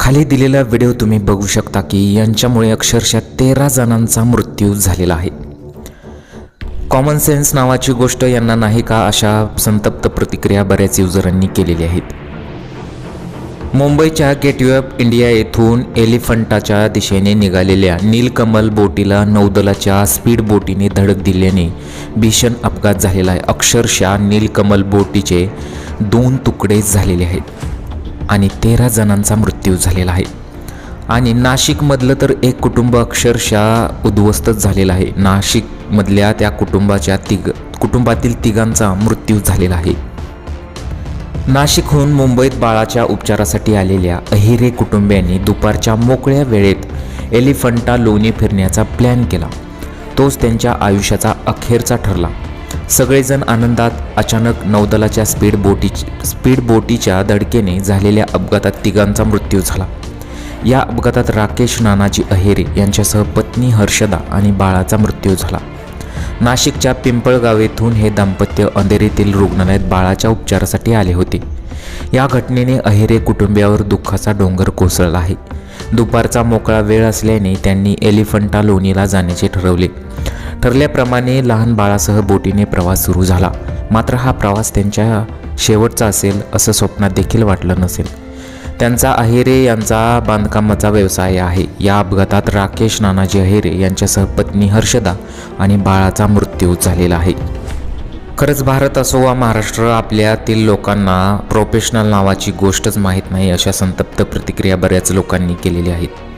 खाली दिलेला व्हिडिओ तुम्ही बघू शकता की यांच्यामुळे अक्षरशः तेरा जणांचा मृत्यू झालेला आहे. कॉमन सेन्स नावाची गोष्ट यांना नाही का अशा संतप्त प्रतिक्रिया बऱ्याच युजरांनी केलेल्या आहेत. मुंबईच्या गेटवे ऑफ इंडिया येथून एलिफंटाच्या दिशेने निघालेल्या नीलकमल बोटीला नौदलाच्या स्पीड बोटीने धडक दिल्याने भीषण अपघात झालेला आहे. अक्षरशः नीलकमल बोटीचे दोन तुकडे झालेले आहेत. आणि तेरा जणांचा मृत्यू झालेला आहे. आणि नाशिकमधलं तर एक कुटुंब अक्षरशः उद्ध्वस्तच झालेलं आहे. नाशिकमधल्या त्या कुटुंबाच्या तिघ कुटुंबातील तिघांचा मृत्यू झालेला आहे. नाशिकहून मुंबईत बाळाच्या उपचारासाठी आलेल्या अहिरे कुटुंबियांनी दुपारच्या मोकळ्या वेळेत एलिफंटा लोणी फिरण्याचा प्लॅन केला. तोच त्यांच्या आयुष्याचा अखेरचा ठरला. सगळेजण आनंदात अचानक नौदलाच्या स्पीड बोटी स्पीड बोटीच्या धडकेने झालेल्या अपघातात तिघांचा मृत्यू झाला. या अपघातात राकेश नानाजी अहेरे यांच्यासह पत्नी हर्षदा आणि बाळाचा मृत्यू झाला. नाशिकच्या पिंपळगाव येथून हे दाम्पत्य अंधेरीतील रुग्णालयात बाळाच्या उपचारासाठी आले होते. या घटनेने अहेरे कुटुंबियावर दुःखाचा डोंगर कोसळला आहे. दुपारचा मोकळा वेळ असल्याने त्यांनी एलिफंटा लोणीला जाण्याचे ठरवले. ठरल्याप्रमाणे लहान बाळासह बोटीने प्रवास सुरू झाला. मात्र हा प्रवास त्यांच्या शेवटचा असेल असं स्वप्नात देखील वाटलं नसेल. त्यांचा अहेरे यांचा बांधकामाचा व्यवसाय आहे. या अपघातात राकेश नानाजी अहेरे यांच्यासह पत्नी हर्षदा आणि बाळाचा मृत्यू झालेला आहे. खरंच भारत असो वा महाराष्ट्र आपल्यातील लोकांना प्रोफेशनल नावाची गोष्टच माहीत नाही अशा संतप्त प्रतिक्रिया बऱ्याच लोकांनी केलेल्या आहेत.